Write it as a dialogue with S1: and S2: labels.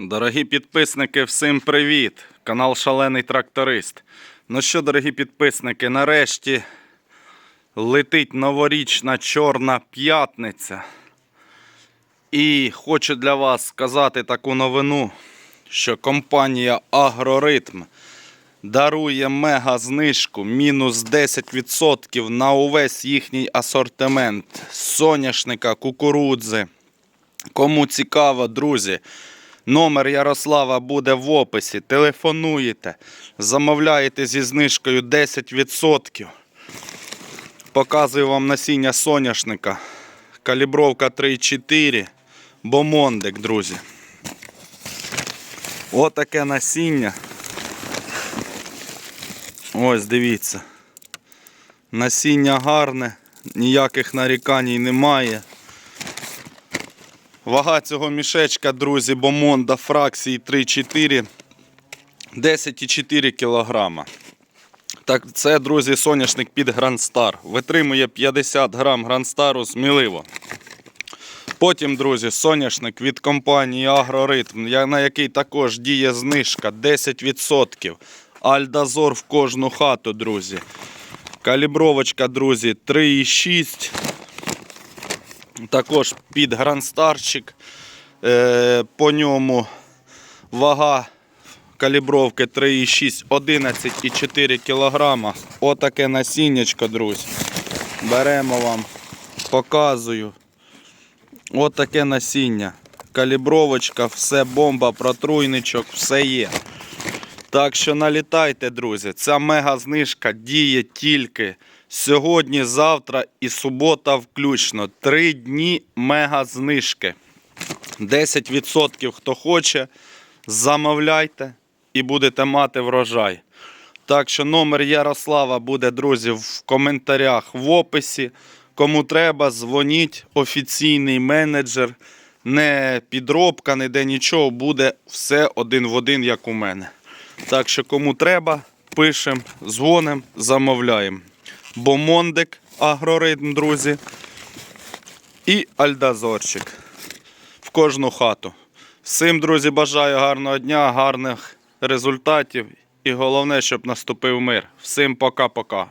S1: Дорогі підписники, всім привіт! Канал Шалений Тракторист. Ну що, дорогі підписники, нарешті летить новорічна Чорна п'ятниця. І хочу для вас сказати таку новину, що компанія Агроритм дарує мега знижку мінус 10% на увесь їхній асортимент соняшника, кукурудзи. Кому цікаво, друзі, номер Ярослава буде в описі. Телефонуєте, замовляєте зі знижкою 10%. Показую вам насіння соняшника. Калібровка 3,4. Бомондик, друзі. Отаке насіння. Ось дивіться. Насіння гарне, ніяких нарікань немає. Вага цього мішечка, друзі, бомонда фракції 3-4, 10,4 кг. Так, це, друзі, соняшник під Грандстар. Витримує 50 грам Грандстару сміливо. Потім, друзі, соняшник від компанії Агроритм, на який також діє знижка 10%. Альдазор в кожну хату, друзі. Калібровочка, друзі, 3,6. Також під грандстарчик. Е, по ньому вага калібровки 3,6, 11,4 кг. Отаке насіннячко, друзі. Беремо вам, показую. Отаке насіння. Калібровочка, все бомба, протруйничок, все є. Так що налітайте, друзі. Ця мега знижка діє тільки сьогодні, завтра і субота включно. Три дні мега знижки. 10% хто хоче, замовляйте і будете мати врожай. Так що номер Ярослава буде, друзі, в коментарях в описі. Кому треба, дзвоніть, офіційний менеджер, не підробка, ніде нічого, буде все один в один, як у мене. Так що кому треба, пишемо, дзвонимо, замовляємо. Бомондик, агроритм, друзі. І альдазорчик в кожну хату. Всім, друзі, бажаю гарного дня, гарних результатів. І головне, щоб наступив мир. Всім пока-пока.